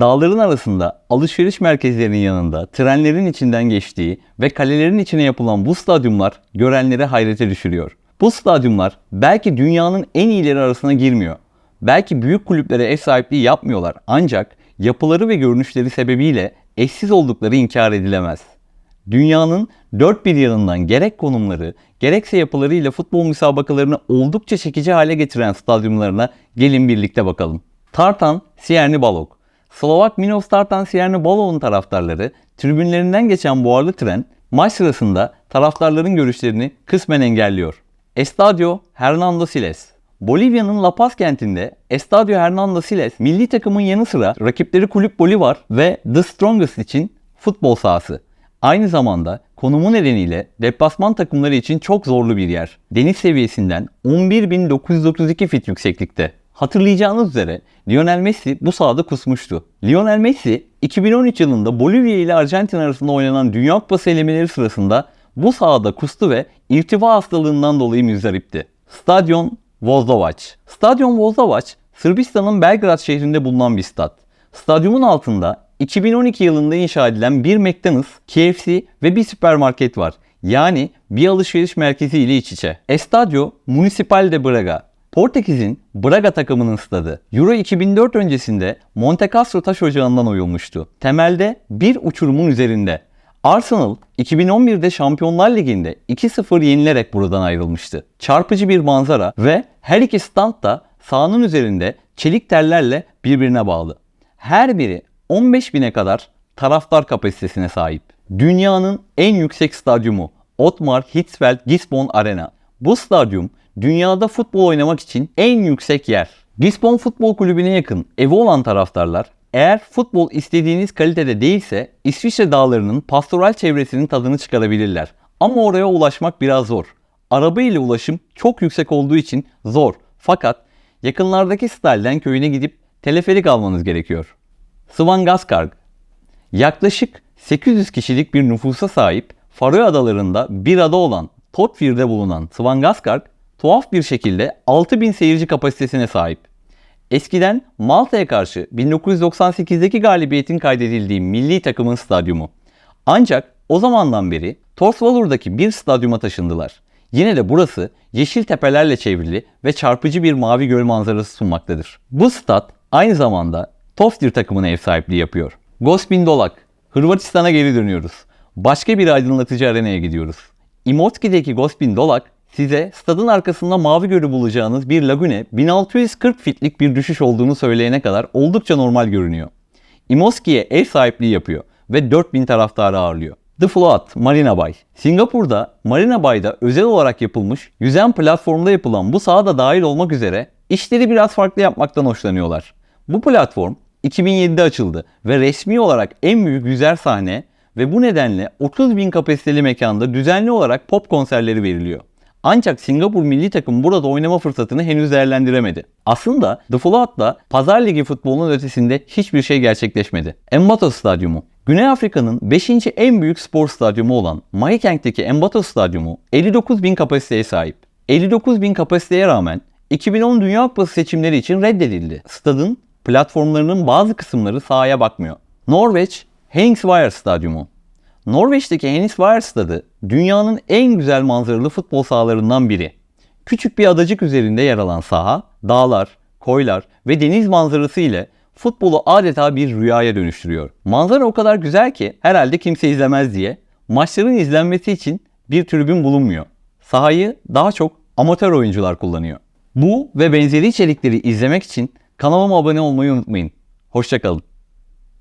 Dağların arasında alışveriş merkezlerinin yanında trenlerin içinden geçtiği ve kalelerin içine yapılan bu stadyumlar görenleri hayrete düşürüyor. Bu stadyumlar belki dünyanın en iyileri arasına girmiyor. Belki büyük kulüplere ev sahipliği yapmıyorlar ancak yapıları ve görünüşleri sebebiyle eşsiz oldukları inkar edilemez. Dünyanın dört bir yanından gerek konumları gerekse yapılarıyla futbol müsabakalarını oldukça çekici hale getiren stadyumlarına gelin birlikte bakalım. Tartan Sierni Balog Slovak Minos Tartan Sierni Balog'un taraftarları tribünlerinden geçen buharlı tren maç sırasında taraftarların görüşlerini kısmen engelliyor. Estadio Hernando Siles Bolivya'nın La Paz kentinde Estadio Hernando Siles milli takımın yanı sıra rakipleri Kulüp Bolivar ve The Strongest için futbol sahası. Aynı zamanda konumu nedeniyle deplasman takımları için çok zorlu bir yer. Deniz seviyesinden 11.932 fit yükseklikte. Hatırlayacağınız üzere Lionel Messi bu sahada kusmuştu. Lionel Messi 2013 yılında Bolivya ile Arjantin arasında oynanan Dünya Kupası elemeleri sırasında bu sahada kustu ve irtifa hastalığından dolayı müzdaripti. Stadyon Vozovac. Stadyon Vozovac, Sırbistan'ın Belgrad şehrinde bulunan bir stat. Stadyumun altında 2012 yılında inşa edilen bir McDonald's, KFC ve bir süpermarket var. Yani bir alışveriş merkezi ile iç içe. Estadio Municipal de Braga. Portekiz'in Braga takımının stadı. Euro 2004 öncesinde Monte Castro taş ocağından oyulmuştu. Temelde bir uçurumun üzerinde. Arsenal 2011'de Şampiyonlar Ligi'nde 2-0 yenilerek buradan ayrılmıştı. Çarpıcı bir manzara ve her iki stand da sahanın üzerinde çelik tellerle birbirine bağlı. Her biri 15 bine kadar taraftar kapasitesine sahip. Dünyanın en yüksek stadyumu Otmar Hitzfeld Gisbon Arena. Bu stadyum dünyada futbol oynamak için en yüksek yer. Gisbon Futbol Kulübü'ne yakın evi olan taraftarlar eğer futbol istediğiniz kalitede değilse İsviçre dağlarının pastoral çevresinin tadını çıkarabilirler. Ama oraya ulaşmak biraz zor. Araba ile ulaşım çok yüksek olduğu için zor. Fakat yakınlardaki Stalden köyüne gidip teleferik almanız gerekiyor. Svangaskarg Yaklaşık 800 kişilik bir nüfusa sahip Faroe Adaları'nda bir ada olan Totvir'de bulunan Svangaskarg tuhaf bir şekilde 6000 seyirci kapasitesine sahip. Eskiden Malta'ya karşı 1998'deki galibiyetin kaydedildiği milli takımın stadyumu. Ancak o zamandan beri Torsvalur'daki bir stadyuma taşındılar. Yine de burası yeşil tepelerle çevrili ve çarpıcı bir mavi göl manzarası sunmaktadır. Bu stat aynı zamanda Toftir takımına ev sahipliği yapıyor. Gospin Dolak, Hırvatistan'a geri dönüyoruz. Başka bir aydınlatıcı arenaya gidiyoruz. Imotski'deki Gospin Dolak size stadın arkasında mavi gölü bulacağınız bir lagune 1640 fitlik bir düşüş olduğunu söyleyene kadar oldukça normal görünüyor. Imotski'ye ev sahipliği yapıyor ve 4000 taraftarı ağırlıyor. The Float, Marina Bay. Singapur'da Marina Bay'da özel olarak yapılmış yüzen platformda yapılan bu sahada dahil olmak üzere işleri biraz farklı yapmaktan hoşlanıyorlar. Bu platform 2007'de açıldı ve resmi olarak en büyük yüzer sahne ve bu nedenle 30 bin kapasiteli mekanda düzenli olarak pop konserleri veriliyor. Ancak Singapur milli takım burada oynama fırsatını henüz değerlendiremedi. Aslında The Float'la Pazar Ligi futbolunun ötesinde hiçbir şey gerçekleşmedi. Embato Stadyumu Güney Afrika'nın 5. en büyük spor stadyumu olan Mahikeng'deki Embato Stadyumu 59 bin kapasiteye sahip. 59 bin kapasiteye rağmen 2010 Dünya Kupası seçimleri için reddedildi. Stadın platformlarının bazı kısımları sahaya bakmıyor. Norveç Henningswire Stadyumu Norveç'teki Henningswire Stadı dünyanın en güzel manzaralı futbol sahalarından biri. Küçük bir adacık üzerinde yer alan saha, dağlar, koylar ve deniz manzarası ile futbolu adeta bir rüyaya dönüştürüyor. Manzara o kadar güzel ki herhalde kimse izlemez diye maçların izlenmesi için bir tribün bulunmuyor. Sahayı daha çok amatör oyuncular kullanıyor. Bu ve benzeri içerikleri izlemek için kanalıma abone olmayı unutmayın. Hoşçakalın.